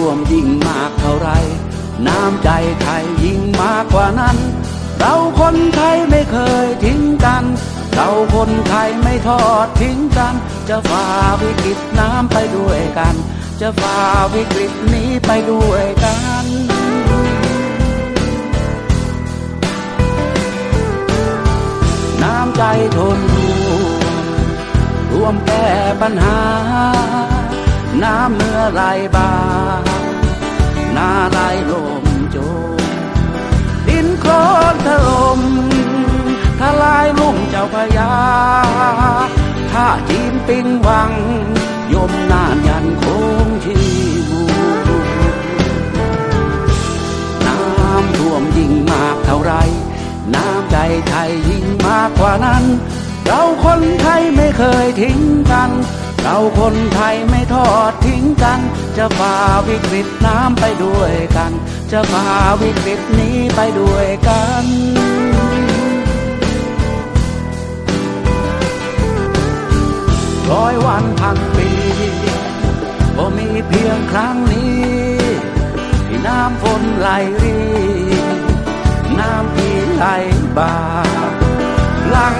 ท่วมยิ่งมากเท่าไร น้ำใจไทยยิ่งมากกว่านั้น เราคนไทยไม่เคยทิ้งกัน เราคนไทยไม่ทอดทิ้งกัน จะฝ่าวิกฤตน้ำไปด้วยกัน จะฝ่าวิกฤตนี้ไปด้วยกันน้ำใจทนร่วมแก้ปัญหา น้ำเมื่อไรบา นาไรลมโจมดินโคลนถล่มทลายลุ่มเจ้าพยาถ้าจีนปิงวัง ยมนานยันคงชีวูน้ำท่วมยิ่งมากเท่าไร น้ำใจไทยยิ่งมากกว่านั้น เราคนไทยไม่เคยทิ้งกัน เราคนไทยไม่ทอด งกัน จะฝ่าวิกฤตน้ำไปด้วยกัน จะฝ่าวิกฤตนี้ไปด้วยกันร้อยวันพันปีก็มีเพียงครั้งนี้ ที่น้ำฝนไหลรีน้ำที่ไหลบาหลัง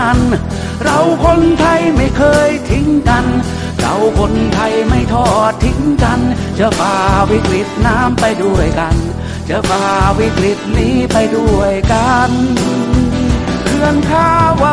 นั้น เราคนไทยไม่เคยทิ้งกัน เราคนไทยไม่ทอดทิ้งกัน จะฝ่าวิกฤตน้ำไปด้วยกัน จะฝ่าวิกฤตนี้ไปด้วยกันเขื่อนข้าวว่า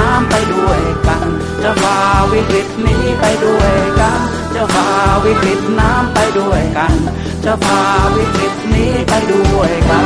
้ วิกฤตนี้ไปด้วยกัน จะฝ่าวิกฤตน้ำไปด้วยกัน จะฝ่าวิกฤตนี้ไปด้วยกัน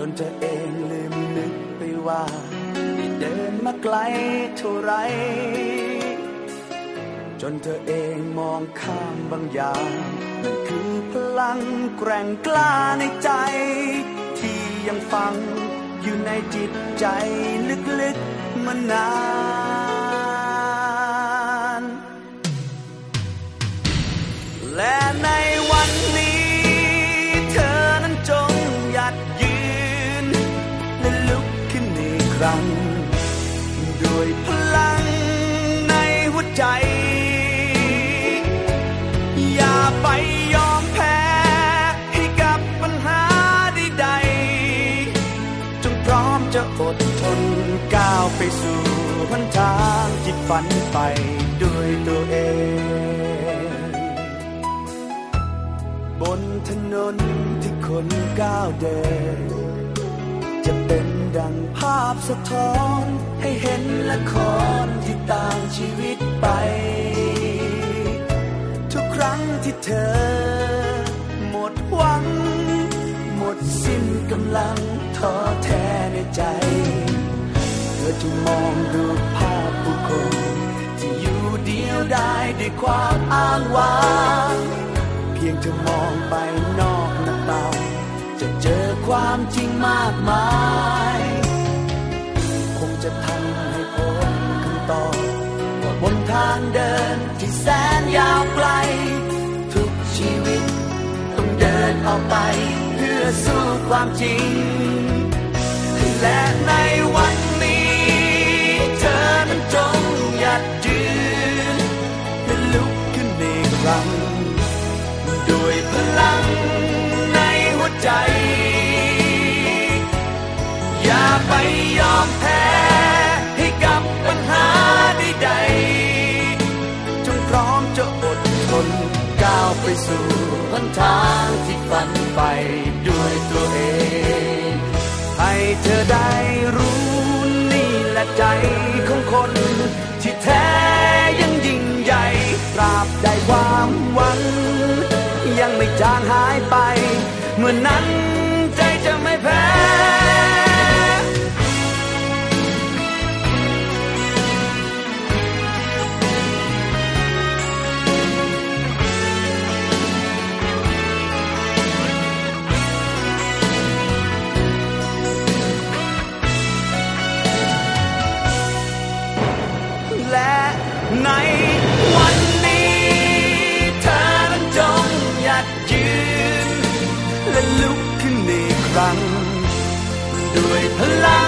จนเธอเองลืมนึกไปว่าได้เดินมาไกลเท่าไร จนเธอเองมองข้ามบางอย่างนั่นคือพลังแกร่งกล้าในใจ ที่ยังฟังอยู่ในจิตใจลึกๆมานานและใน สู่หนทางที่ฝันไปด้วยตัวเอง บนถนนที่คนก้าวเดิน จะเป็นดังภาพสะท้อนให้เห็นละครที่ต่างชีวิตไป ทุกครั้งที่เธอ หมดหวัง หมดสิ้นกำลังท้อแท้ในใจ ธอจะมองดูภาพผู้คนที่อยู่เดียวได้ด้วยความอ้างว้างเพียงเธอมองไปนอกหน้าต่างจะเจอความจริงมากมาย คงจะทำให้พบคำตอบว่าบนทางเดินที่แสนยาวไกล ทุกชีวิตต้องเดินออกไป เพื่อสู้ความจริง และใน อย่าไปยอมแพ้ให้กับปัญหาใดๆจงพร้อมจะอดทนก้าวไปสู่หนทางที่ฝันไปด้วยตัวเอง ให้เธอได้รู้นี่แหละใจของคน ในวันนี้เธอนั้นจงหยัดยืน และลุกขึ้นอีกครั้ง ด้วยพลัง